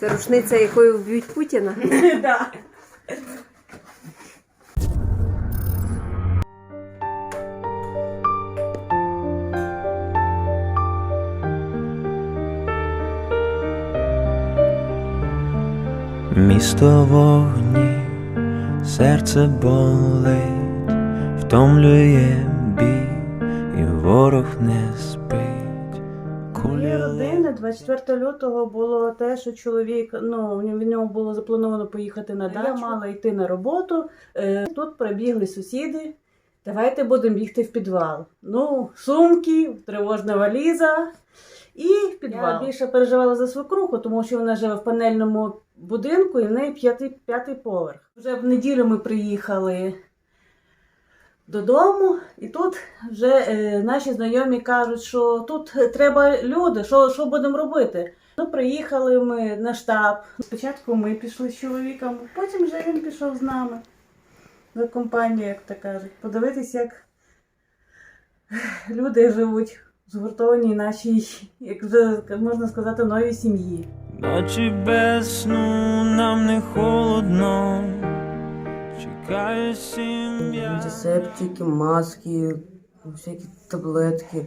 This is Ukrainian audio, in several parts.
Це рушниця, якою вб'ють Путіна. Да. Місто вогні, серце болить, втомлює бій, і ворог не спить. Кулі Дві родини 24 лютого було те, що чоловік, ну в нього було заплановано поїхати на дачу. Я мала йти на роботу. Е, Тут прибігли сусіди. Давайте будемо бігти в підвал. Ну, сумки, тривожна валіза і в підвал. Я більше переживала за свекруху, тому що вона живе в панельному будинку і в неї п'ятий, п'ятий поверх. Вже в неділю ми приїхали додому, і тут вже е, наші знайомі кажуть, що тут треба люди, що, що будемо робити. Ну, приїхали ми на штаб. Спочатку ми пішли з чоловіком, потім вже він пішов з нами за компанію, як то кажуть. Подивитися, як люди живуть в згуртованій нашій, як вже можна сказати, новій сім'ї. Ночі без сну нам не холодно, Антисептики, маски, всякі таблетки.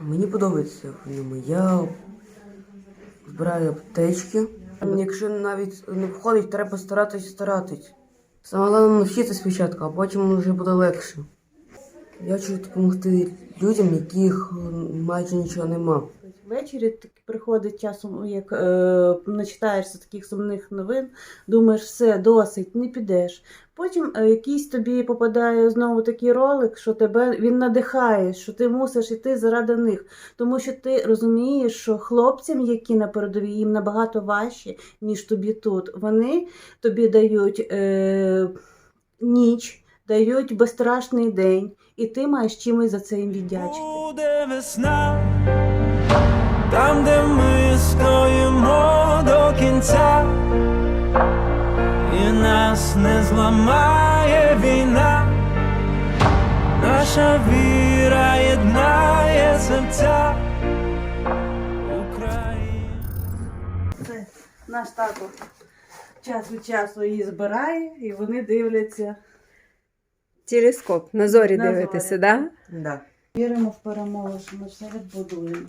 Мені подобається в ньому. Я збираю аптечки. Якщо навіть не входить, треба старатись старатись. Саме головне навчитися спочатку, а потім вже буде легше. Я хочу допомогти людям, яких майже нічого нема. Ввечері так приходить часом, як е, начитаєшся таких сумних новин, думаєш, все, досить, не підеш. Потім е, якийсь тобі попадає знову такий ролик, що тебе він надихає, що ти мусиш йти заради них. Тому що ти розумієш, що хлопцям, які на передовій, їм набагато важче, ніж тобі тут. Вони тобі дають е, ніч, дають безстрашний день, і ти маєш чимось за це їм віддячити. Буде весна, кінця, і нас не зламає війна, наша віра єднає серця. Україна. Це наш тато час від часу її збирає, і вони дивляться. Телескоп. На зорі На дивитеся, зорі. да? Да. Віримо в перемогу, що ми все відбудуємо.